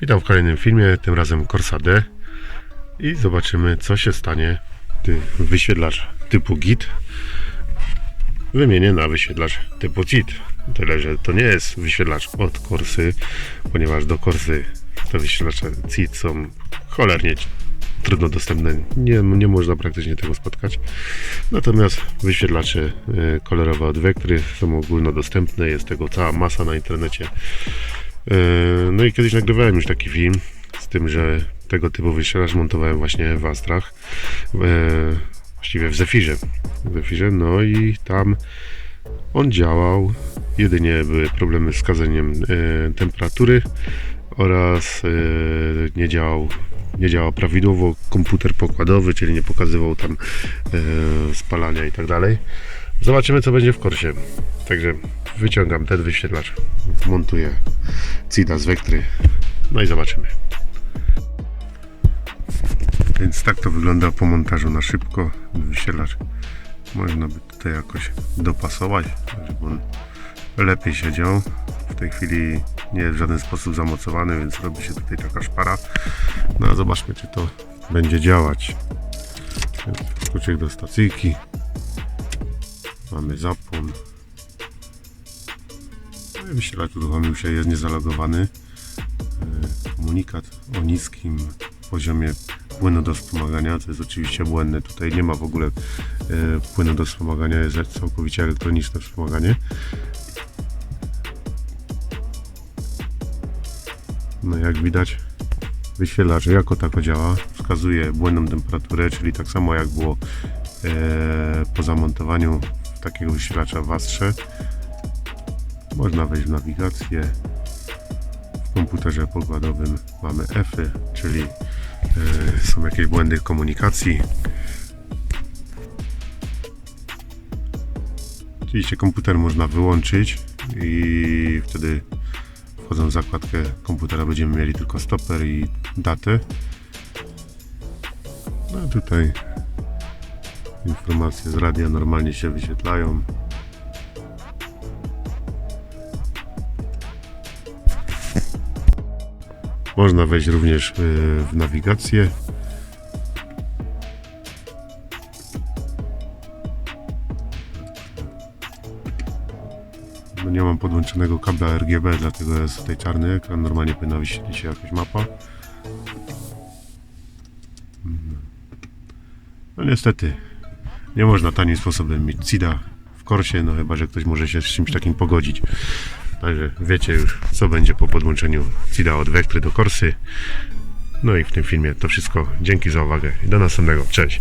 Witam w kolejnym filmie, tym razem Corsa D i zobaczymy co się stanie, gdy wyświetlacz typu GIT wymienię na wyświetlacz typu CIT. Tyle, że to nie jest wyświetlacz od Corsy, ponieważ do Corsy te wyświetlacze CIT są cholernie trudno dostępne. Nie, nie można praktycznie tego spotkać. Natomiast wyświetlacze e, kolorowe od Vectry są ogólnodostępne. Jest tego cała masa na internecie. E, No i kiedyś nagrywałem już taki film z tym, że tego typu wyświetlacz montowałem właśnie w Astrach. e, Właściwie w Zefirze. W Zefirze. No i tam on działał. Jedynie były problemy z wskazaniem e, temperatury oraz nie działał nie działał prawidłowo komputer pokładowy, czyli nie pokazywał tam spalania i tak dalej. Zobaczymy co będzie w korsie. Także wyciągam ten wyświetlacz, montuję CIDA z Vectry, no i zobaczymy. Więc tak to wygląda po montażu na szybko. Wyświetlacz można by tutaj jakoś dopasować, żeby on lepiej siedział. W tej chwili nie jest w żaden sposób zamocowany, więc robi się tutaj taka szpara. No a zobaczmy, czy to będzie działać. Kluczyk do stacyjki. Mamy zapłon. No i Wyświetlacz uruchomił się, jest niezalogowany. E, Komunikat o niskim poziomie płynu do wspomagania, co jest oczywiście błędne. Tutaj nie ma w ogóle e, płynu do wspomagania, jest całkowicie elektroniczne wspomaganie. No jak widać wyświetlacz jako tako działa, wskazuje błędną temperaturę, czyli tak samo jak było e, po zamontowaniu takiego wyświetlacza w. Można wejść w nawigację. W komputerze pokładowym mamy Fy, czyli e, są jakieś błędy komunikacji. Oczywiście komputer można wyłączyć i wtedy wchodząc w zakładkę komputera będziemy mieli tylko stoper i datę. No tutaj informacje z radia normalnie się wyświetlają. Można wejść również y, w nawigację. No nie mam podłączonego kabla RGB, dlatego jest tutaj czarny ekran. Normalnie powinna wyświetlić się jakaś mapa. Mhm. No niestety, nie można tanim sposobem mieć CIDA w korsie, no chyba, że ktoś może się z czymś takim pogodzić. Także wiecie już, co będzie po podłączeniu CIDA od Vectry do korsy. No i w tym filmie to wszystko. Dzięki za uwagę i do następnego. Cześć!